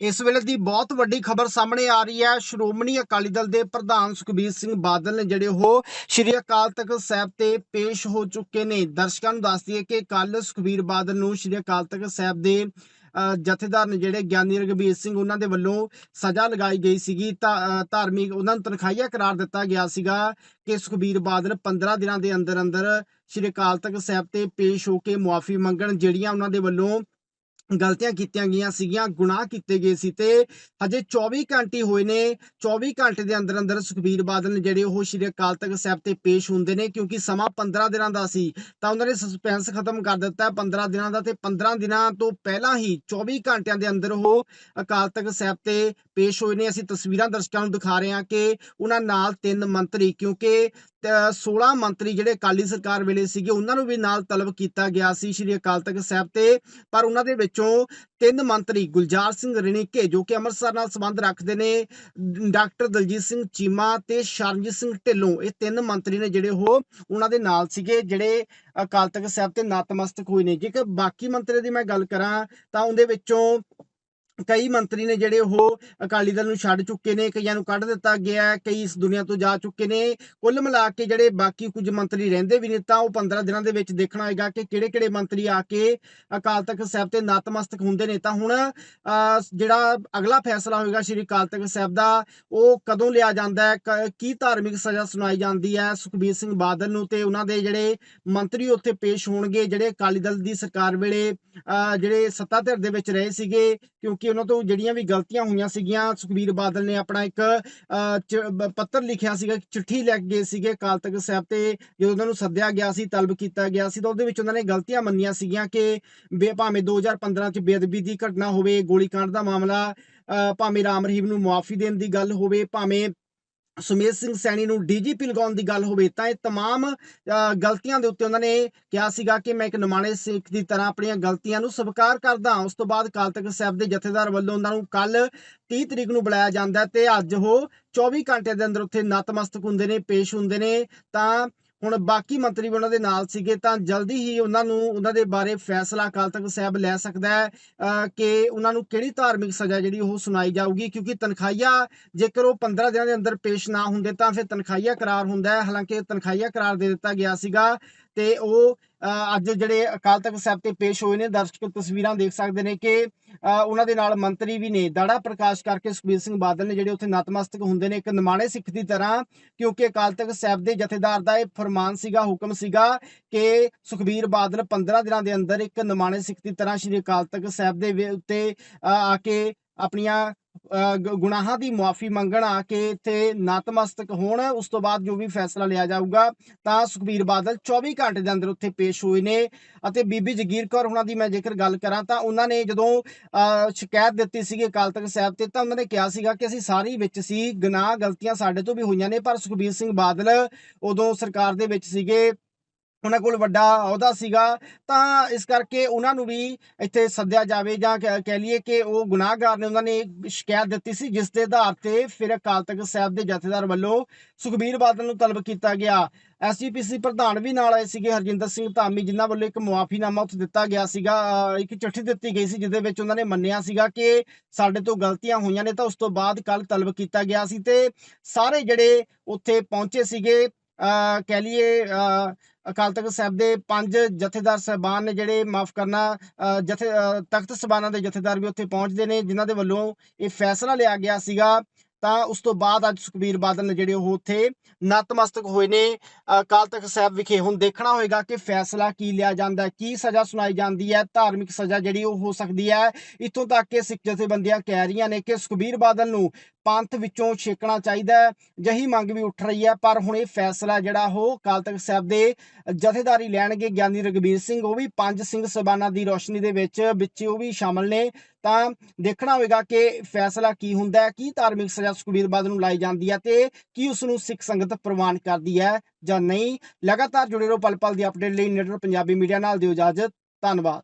ਇਸ ਵੇਲੇ ਦੀ ਬਹੁਤ ਵੱਡੀ ਖਬਰ ਸਾਹਮਣੇ ਆ ਰਹੀ ਹੈ। ਸ਼੍ਰੋਮਣੀ ਅਕਾਲੀ ਦਲ ਦੇ ਪ੍ਰਧਾਨ ਸੁਖਬੀਰ ਸਿੰਘ ਬਾਦਲ ਨੇ ਜਿਹੜੇ ਉਹ ਸ਼੍ਰੀ ਅਕਾਲ ਤਖਤ ਸਾਹਿਬ ਤੇ ਪੇਸ਼ ਹੋ ਚੁੱਕੇ ਨੇ। ਦਰਸ਼ਕਾਂ ਨੂੰ ਦੱਸ ਦਈਏ ਕਿ ਕੱਲ ਸੁਖਬੀਰ ਬਾਦਲ ਨੂੰ ਸ਼੍ਰੀ ਅਕਾਲ ਤਖਤ ਸਾਹਿਬ ਦੇ ਅ, ਜਥੇਦਾਰ ਨੇ ਜਿਹੜੇ ਗਿਆਨੀ ਰਘਬੀਰ ਸਿੰਘ ਉਹਨਾਂ ਦੇ ਵੱਲੋਂ ਸਜ਼ਾ ਲਗਾਈ ਗਈ ਸੀਗੀ। ਤਾਂ ਧਾਰਮਿਕ ਉਹਨਾਂ ਨੂੰ ਤਨਖਾਹੀਆ ਕਰਾਰ ਦਿੱਤਾ ਗਿਆ ਸੀਗਾ ਕਿ ਸੁਖਬੀਰ ਬਾਦਲ 15 ਦਿਨਾਂ ਦੇ ਅੰਦਰ ਅੰਦਰ ਸ਼੍ਰੀ ਅਕਾਲ ਤਖਤ ਸਾਹਿਬ ਤੇ ਪੇਸ਼ ਹੋ ਕੇ ਮੁਆਫੀ ਮੰਗਣ ਜਿਹੜੀਆਂ ਉਹਨਾਂ ਦੇ ਵੱਲੋਂ ਗਲਤੀਆਂ ਕੀਤੀਆਂ ਗਈਆਂ ਸੀਗੀਆਂ, ਗੁਨਾਹ ਕੀਤੇ ਗਏ ਸੀ ਤੇ ਹਜੇ 24 ਘੰਟੇ ਹੋਏ ਨੇ 24 ਘੰਟੇ ਦੇ ਅੰਦਰ ਅੰਦਰ ਸੁਖਬੀਰ ਬਾਦਲ ਨੇ ਜਿਹੜੇ ਉਹ ਸ਼੍ਰੀ ਅਕਾਲ ਤਖਤ ਸਾਹਿਬ ਤੇ ਪੇਸ਼ ਹੁੰਦੇ ਨੇ, ਕਿਉਂਕਿ ਸਮਾਂ 15 ਦਿਨਾਂ ਦਾ ਸੀ, ਤਾਂ ਉਹਨਾਂ ਨੇ ਸਸਪੈਂਸ ਖਤਮ ਕਰ ਦਿੱਤਾ ਹੈ 15 ਦਿਨਾਂ ਦਾ ਤੇ 15 ਦਿਨਾਂ ਤੋਂ ਪਹਿਲਾਂ ਹੀ 24 ਘੰਟਿਆਂ ਦੇ ਅੰਦਰ ਉਹ ਅਕਾਲ ਤਖਤ ਸਾਹਿਬ ਤੇ ਪੇਸ਼ ਹੋਏ ਨੇ। ਅਸੀਂ ਤਸਵੀਰਾਂ ਦਰਸ਼ਕਾਂ ਨੂੰ ਦਿਖਾ ਰਹੇ ਹਾਂ ਕਿ ਉਹਨਾਂ ਨਾਲ ਤਿੰਨ ਮੰਤਰੀ, ਕਿਉਂਕਿ 16 ਮੰਤਰੀ ਜਿਹੜੇ ਅਕਾਲੀ ਸਰਕਾਰ ਵੇਲੇ ਸੀਗੇ, ਉਹਨਾਂ ਨੂੰ ਵੀ ਨਾਲ ਤਲਬ ਕੀਤਾ ਗਿਆ ਸੀ ਸ਼੍ਰੀ ਅਕਾਲ ਤਖਤ ਸਾਹਿਬ ਤੇ। ਪਰ ਉਹਨਾਂ ਦੇ ਵਿੱਚੋਂ ਤਿੰਨ ਮੰਤਰੀ ਗੁਲਜ਼ਾਰ ਸਿੰਘ ਰਣੀਕੇ, ਜੋ ਕਿ ਅੰਮ੍ਰਿਤਸਰ ਨਾਲ ਸੰਬੰਧ ਰੱਖਦੇ ਨੇ ਡਾਕਟਰ ਦਲਜੀਤ ਸਿੰਘ ਚੀਮਾ ਤੇ ਸ਼ਰਨਜੀਤ ਸਿੰਘ ਢਿੱਲੋਂ, ਇਹ ਤਿੰਨ ਮੰਤਰੀ ਨੇ ਜਿਹੜੇ ਉਹ ਉਹਨਾਂ ਦੇ ਨਾਲ ਸੀਗੇ, ਜਿਹੜੇ ਅਕਾਲ ਤਖਤ ਸਾਹਿਬ ਤੇ ਨਤਮਸਤਕ ਹੋਏ ਨੇ। ਜੇਕਰ ਬਾਕੀ ਮੰਤਰੀ ਦੀ ਮੈਂ ਗੱਲ ਕਰਾਂ, ਤਾਂ ਉਹਦੇ ਵਿੱਚੋਂ ਕਈ ਮੰਤਰੀ ਨੇ ਜਿਹੜੇ ਉਹ ਅਕਾਲੀ ਦਲ ਨੂੰ ਛੱਡ ਚੁੱਕੇ ਨੇ, ਕਈਆਂ ਨੂੰ ਕੱਢ ਦਿੱਤਾ ਗਿਆ, ਕਈ ਇਸ ਦੁਨੀਆ ਤੋਂ ਜਾ ਚੁੱਕੇ ਨੇ। ਕੁੱਲ ਮਿਲਾ ਕੇ ਜਿਹੜੇ ਬਾਕੀ ਕੁਝ ਮੰਤਰੀ ਰਹਿੰਦੇ ਵੀ ਨੇ ਤਾਂ ਉਹ 15 ਦਿਨਾਂ ਦੇ ਵਿੱਚ ਦੇਖਣਾ ਹੋਏਗਾ ਕਿ ਕਿਹੜੇ-ਕਿਹੜੇ ਮੰਤਰੀ ਆ ਕੇ ਅਕਾਲ ਤਖਤ ਸਾਹਿਬ ਤੇ ਨਤਮਸਤਕ ਹੁੰਦੇ ਨੇ। ਤਾਂ ਹੁਣ ਜਿਹੜਾ ਅਗਲਾ ਫੈਸਲਾ ਹੋਏਗਾ ਸ਼੍ਰੀ ਅਕਾਲ ਤਖਤ ਸਾਹਿਬ ਦਾ, ਉਹ ਕਦੋਂ ਲਿਆ ਜਾਂਦਾ ਹੈ? ਕ- ਕੀ ਧਾਰਮਿਕ ਸਜ਼ਾ ਸੁਣਾਈ ਜਾਂਦੀ ਹੈ ਸੁਖਬੀਰ ਸਿੰਘ ਬਾਦਲ ਨੂੰ ਤੇ ਉਹਨਾਂ ਦੇ ਜਿਹੜੇ ਮੰਤਰੀ ਉੱਥੇ ਪੇਸ਼ ਹੋਣਗੇ, ਜਿਹੜੇ ਅਕਾਲੀ ਦਲ ਦੀ ਸਰਕਾਰ ਵੇਲੇ ਜਿਹੜੇ ਸੱਤਾ ਧਿਰ ਦੇ ਵਿੱਚ ਰਹੇ ਸੀਗੇ, ਕਿਉਂਕਿ ਉਹਨਾਂ ਤੋਂ ਜਿਹੜੀਆਂ ਵੀ ਗਲਤੀਆਂ ਹੋਈਆਂ ਸੀਗੀਆਂ ਸੁਖਬੀਰ ਬਾਦਲ ਨੇ ਆਪਣਾ ਇੱਕ ਪੱਤਰ ਲਿਖਿਆ ਸੀਗਾ ਚਿੱਠੀ ਲਿਖ ਗਏ ਸੀਗੇ ਅਕਾਲ ਤਖਤ ਸਾਹਿਬ ਤੇ ਜਦੋਂ ਉਹਨਾਂ ਨੂੰ ਸੱਦਿਆ ਗਿਆ ਸੀ ਤਲਬ ਕੀਤਾ ਗਿਆ ਸੀ ਤਾਂ ਉਹਦੇ ਵਿੱਚ ਉਹਨਾਂ ਨੇ ਗਲਤੀਆਂ ਮੰਨੀਆਂ ਸੀਗੀਆਂ ਕਿ ਬੇ ਭਾਵੇਂ 2015 ਚ ਬੇਅਦਬੀ ਦੀ ਘਟਨਾ ਹੋਵੇ ਗੋਲੀकांड ਦਾ ਮਾਮਲਾ ਅਹ, ਭਾਵੇਂ ਰਾਮ ਰਹੀਮ ਨੂੰ ਮੁਆਫੀ ਦੇਣ ਦੀ ਗੱਲ ਹੋਵੇ ਭਾਵੇਂ ਸੁਮੇਧ ਸਿੰਘ ਸੈਣੀ ਨੂੰ ਡੀਜੀਪੀ ਲਗਾਉਣ ਦੀ ਗੱਲ ਹੋਵੇ ਤਾਂ ਇਹ तमाम ਅਹ, ਗਲਤੀਆਂ ਦੇ ਉੱਤੇ ਉਹਨਾਂ ਨੇ ਕਿਹਾ ਸੀਗਾ ਕਿ ਮੈਂ ਇੱਕ ਨਿਮਾਣੇ ਸਿੱਖ ਦੀ ਤਰ੍ਹਾਂ ਆਪਣੀਆਂ ਗਲਤੀਆਂ ਨੂੰ ਸਵੀਕਾਰ ਕਰਦਾ ਉਸ ਤੋਂ ਬਾਅਦ ਅਕਾਲ ਤਖਤ ਸਾਹਿਬ ਦੇ ਜਥੇਦਾਰ ਵੱਲੋਂ ਉਹਨਾਂ ਨੂੰ ਕੱਲ 30 ਤਰੀਕ ਨੂੰ ਬੁਲਾਇਆ ਜਾਂਦਾ ਹੈ ਤੇ ਅੱਜ ਉਹ 24 ਘੰਟੇ ਦੇ ਅੰਦਰ ਉੱਥੇ ਨਤਮਸਤਕ ਹੁੰਦੇ ਨੇ ਪੇਸ਼ ਹੁੰਦੇ ਨੇ ਤਾਂ ਹੁਣ ਬਾਕੀ ਮੰਤਰੀ ਵੀ ਉਹਨਾਂ ਦੇ ਨਾਲ ਸੀਗੇ ਤਾਂ ਜਲਦੀ ਹੀ ਉਹਨਾਂ ਨੂੰ ਉਹਨਾਂ ਦੇ ਬਾਰੇ ਫੈਸਲਾ ਅਕਾਲ ਤਖਤ ਸਾਹਿਬ ਲੈ ਸਕਦਾ ਹੈ ਅਹ, ਕਿ ਉਹਨਾਂ ਨੂੰ ਕਿਹੜੀ ਧਾਰਮਿਕ ਸਜ਼ਾ ਜਿਹੜੀ ਉਹ ਸੁਣਾਈ ਜਾਊਗੀ ਕਿਉਂਕਿ ਤਨਖਾਹੀਆ ਜੇਕਰ ਉਹ 15 ਦਿਨਾਂ ਦੇ ਅੰਦਰ ਪੇਸ਼ ਨਾ ਹੁੰਦੇ ਤਾਂ ਫਿਰ ਤਨਖਾਹੀਆ ਕਰਾਰ ਹੁੰਦਾ ਹੈ। ਹਾਲਾਂਕਿ ਤਨਖਾਹੀਆ ਕਰਾਰ ਦੇ ਦਿੱਤਾ ਗਿਆ ਸੀਗਾ। ਤੇ ਉਹ ਅੱਜ ਜਿਹੜੇ ਅਕਾਲ ਤਖਤ ਸਾਹਿਬ ਤੇ ਪੇਸ਼ ਹੋਏ ਨੇ ਦਰਸ਼ਕ ਤਸਵੀਰਾਂ ਦੇਖ ਸਕਦੇ ਨੇ ਕਿ ਉਹਨਾਂ ਦੇ ਨਾਲ ਮੰਤਰੀ ਵੀ ਨੇ ਦਾੜਾ ਪ੍ਰਕਾਸ਼ ਕਰਕੇ ਸੁਖਬੀਰ ਸਿੰਘ ਬਾਦਲ ਨੇ ਜਿਹੜੇ ਉੱਥੇ ਨਤਮਸਤਕ ਹੁੰਦੇ ਨੇ ਇੱਕ ਨਿਮਾਣੇ ਸਿੱਖ ਦੀ ਤਰ੍ਹਾਂ ਕਿਉਂਕਿ ਅਕਾਲ ਤਖਤ ਸਾਹਿਬ ਦੇ ਜਥੇਦਾਰ ਦਾ ਇਹ ਫਰਮਾਨ ਸੀਗਾ ਹੁਕਮ ਸੀਗਾ ਕਿ ਸੁਖਬੀਰ ਬਾਦਲ 15 ਦਿਨਾਂ ਦੇ ਅੰਦਰ ਇੱਕ ਨਿਮਾਣੇ ਸਿੱਖ ਦੀ ਤਰ੍ਹਾਂ ਸ਼੍ਰੀ ਅਕਾਲ ਤਖਤ ਸਾਹਿਬ ਦੇ ਉੱਤੇ ਅਹ, ਆ ਕੇ ਆਪਣੀਆਂ ਗੁਨਾਹਾਂ ਦੀ ਮੁਆਫੀ ਮੰਗਣ ਆ ਕੇ ਇੱਥੇ ਨਤਮਸਤਕ ਹੋਣ, ਉਸ ਤੋਂ ਬਾਅਦ ਜੋ ਵੀ ਫੈਸਲਾ ਲਿਆ ਜਾਊਗਾ, ਤਾਂ ਸੁਖਬੀਰ ਬਾਦਲ 24 ਘੰਟੇ ਦੇ ਅੰਦਰ ਉੱਥੇ ਪੇਸ਼ ਹੋਏ ਨੇ। ਅਤੇ ਬੀਬੀ ਜਗੀਰ ਕੌਰ ਉਹਨਾਂ ਦੀ ਮੈਂ ਜੇਕਰ ਗੱਲ ਕਰਾਂ, ਤਾਂ ਉਹਨਾਂ ਨੇ ਜਦੋਂ ਸ਼ਿਕਾਇਤ ਦਿੱਤੀ ਸੀਗੀ ਅਕਾਲ ਤਖਤ ਸਾਹਿਬ ਤੇ, ਤਾਂ ਉਹਨਾਂ ਨੇ ਕਿਹਾ ਸੀਗਾ ਕਿ ਅਸੀਂ ਸਾਰੀ ਵਿੱਚ ਸੀ, ਗੁਨਾਹ ਗਲਤੀਆਂ ਸਾਡੇ ਤੋਂ ਵੀ ਹੋਈਆਂ ਨੇ, ਪਰ ਸੁਖਬੀਰ ਸਿੰਘ ਬਾਦਲ ਉਦੋਂ ਸਰਕਾਰ ਦੇ ਵਿੱਚ ਸੀਗੇ। ਉਹਨਾਂ ਕੋਲ ਵੱਡਾ ਅਹੁਦਾ ਸੀਗਾ, ਤਾਂ ਇਸ ਕਰਕੇ ਉਹਨਾਂ ਨੂੰ ਵੀ ਇੱਥੇ ਸੱਦਿਆ ਜਾਵੇ ਜਾਂ ਕਹਿ ਲਈਏ ਕਿ ਉਹ ਗੁਨਾਹਗਾਰ ਨੇ, ਉਹਨਾਂ ਨੇ ਸ਼ਿਕਾਇਤ ਦਿੱਤੀ ਸੀ, ਜਿਸ ਦੇ ਆਧਾਰ ਤੇ ਫਿਰ ਅਕਾਲ ਤਖਤ ਸਾਹਿਬ ਦੇ ਜਥੇਦਾਰ ਵੱਲੋਂ ਸੁਖਬੀਰ ਬਾਦਲ ਨੂੰ ਤਲਬ ਕੀਤਾ ਗਿਆ। ਐਸਜੀਪੀਸੀ ਪ੍ਰਧਾਨ ਵੀ ਨਾਲ ਆਏ ਸੀਗੇ, ਹਰਜਿੰਦਰ ਸਿੰਘ ਧਾਮੀ, ਜਿਨ੍ਹਾਂ ਵੱਲੋਂ ਇੱਕ ਮੁਆਫੀਨਾਮਾ ਉੱਥੇ ਦਿੱਤਾ ਗਿਆ ਸੀਗਾ ਇੱਕ ਚਿੱਠੀ ਦਿੱਤੀ ਗਈ ਸੀ, ਜਿਹਦੇ ਵਿੱਚ ਉਹਨਾਂ ਨੇ ਮੰਨਿਆ ਸੀਗਾ ਕਿ ਸਾਡੇ ਤੋਂ ਗਲਤੀਆਂ ਹੋਈਆਂ ਨੇ, ਤਾਂ ਉਸ ਤੋਂ ਬਾਅਦ ਕੱਲ ਤਲਬ ਕੀਤਾ ਗਿਆ ਸੀ ਤੇ ਸਾਰੇ ਜਿਹੜੇ ਉੱਥੇ ਪਹੁੰਚੇ ਸੀਗੇ, ਅਹ ਕਹਿ ਲਈਏ, ਅਹ ਅਕਾਲ ਤਖਤ ਸਾਹਿਬ ਦੇ ਪੰਜ ਜਥੇਦਾਰ ਸਹਿਬਾਨ ਨੇ ਜਿਹੜੇ ਮਾਫ ਕਰਨਾ ਜਥੇ ਤਖਤ ਸਬਾਨਾਂ ਦੇ ਜਥੇਦਾਰ ਵੀ ਉੱਥੇ ਪਹੁੰਚਦੇ ਨੇ, ਜਿਨ੍ਹਾਂ ਦੇ ਵੱਲੋਂ ਇਹ ਫੈਸਲਾ ਲਿਆ ਗਿਆ ਸੀਗਾ। ਤਾਂ ਉਸ ਤੋਂ ਬਾਅਦ ਅੱਜ ਸੁਖਬੀਰ ਬਾਦਲ ਨੇ ਜਿਹੜੇ ਉਹ ਉੱਥੇ ਨਤਮਸਤਕ ਹੋਏ ਨੇ। ਅਕਾਲ ਤਖਤ ਸਾਹਿਬ ਵਿਖੇ ਹੁਣ ਦੇਖਣਾ ਹੋਏਗਾ ਕਿ ਫੈਸਲਾ ਕੀ ਲਿਆ ਜਾਂਦਾ ਹੈ, ਕੀ ਸਜ਼ਾ ਸੁਣਾਈ ਜਾਂਦੀ ਹੈ, ਧਾਰਮਿਕ ਸਜ਼ਾ ਜਿਹੜੀ ਉਹ ਹੋ ਸਕਦੀ ਹੈ। ਇੱਥੋਂ ਤੱਕ ਕਿ ਸਿੱਖ ਜਥੇਬੰਦੀਆਂ ਕਹਿ ਰਹੀਆਂ ਨੇ ਕਿ ਸੁਖਬੀਰ ਬਾਦਲ ਨੂੰ ਪੰਥ ਵਿੱਚੋਂ ਛੇਕਣਾ ਚਾਹੀਦਾ ਹੈ, ਜਹੀ ਮੰਗ ਵੀ ਉੱਠ ਰਹੀ ਹੈ, ਪਰ ਹੁਣ ਇਹ ਫੈਸਲਾ ਜਿਹੜਾ ਉਹ ਅਕਾਲ ਤਖਤ ਸਾਹਿਬ ਦੇ ਜਥੇਦਾਰੀ ਲੈਣਗੇ ਗਿਆਨੀ ਰਗਵੀਰ ਸਿੰਘ, ਉਹ ਵੀ ਪੰਜ ਸਿੰਘ ਸਬਾਨਾਂ ਦੀ ਰੋਸ਼ਨੀ ਦੇ ਵਿੱਚ ਵਿੱਚ ਉਹ ਵੀ ਸ਼ਾਮਲ ਨੇ। ਤਾਂ ਦੇਖਣਾ ਹੋਵੇਗਾ ਕਿ ਫੈਸਲਾ ਕੀ ਹੁੰਦਾ ਹੈ, ਕੀ ਧਾਰਮਿਕ ਸਜ਼ਾ ਸੁਖਬੀਰ ਬਾਦਲ ਨੂੰ ਲਾਈ ਜਾਂਦੀ ਹੈ ਤੇ ਕੀ ਉਸ ਨੂੰ ਸਿੱਖ ਸੰਗਤ ਪ੍ਰਵਾਨ ਕਰਦੀ ਹੈ ਜਾਂ ਨਹੀਂ। ਲਗਾਤਾਰ ਜੁੜੇ ਰਹੋ ਪਲ ਪਲ ਦੀ ਅਪਡੇਟ ਲਈ ਨਿਡਰ ਪੰਜਾਬੀ ਮੀਡੀਆ ਨਾਲ ਦਿਓ ਇਜਾਜ਼ਤ, ਧੰਨਵਾਦ।